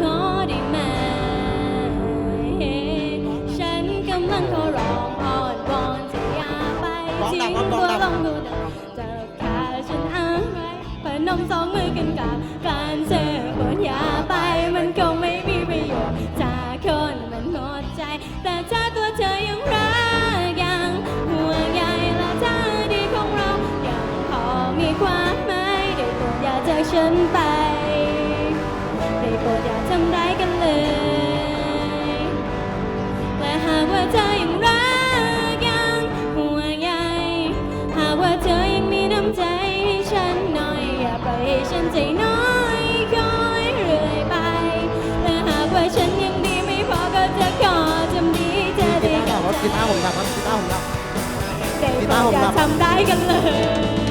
ขอได้ไหมฉันกำลังขอร้องอ้อนวอนเธออย่าไปทิ้งตัวลงดูดจะขาฉันเอาไว้พนมสองมือกันกับการเธอโปรดอย่าไปมันคงไม่มีประโยชน์ถ้าคนมันหมดใจ แต่ถ้าตัวเธอยังรักยังห่วงใยและท่าดีของเรายังพอมีความหมายได้โปรดอย่าจากฉันไปำร้ายกันเลย และหากว่าเธอยังรักยังห่วงใยหากว่าเธอยังมีน้ำใจให้ฉันหน่อยอย่าปล่อยให้ฉันใจน้อยคอยเรื่อยไป และหากว่าฉันยังดีไม่พอก็จะขอทำดีเธอได้กีกับตาร์ผมครับกีตาผมครับกีตาร์ผมครับได้โปรดอย่าทำร้ายกันเลย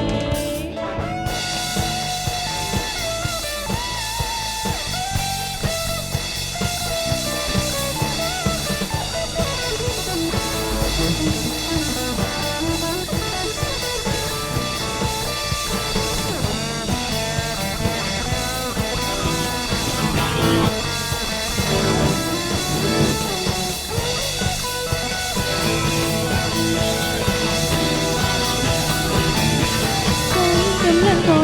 tiempo.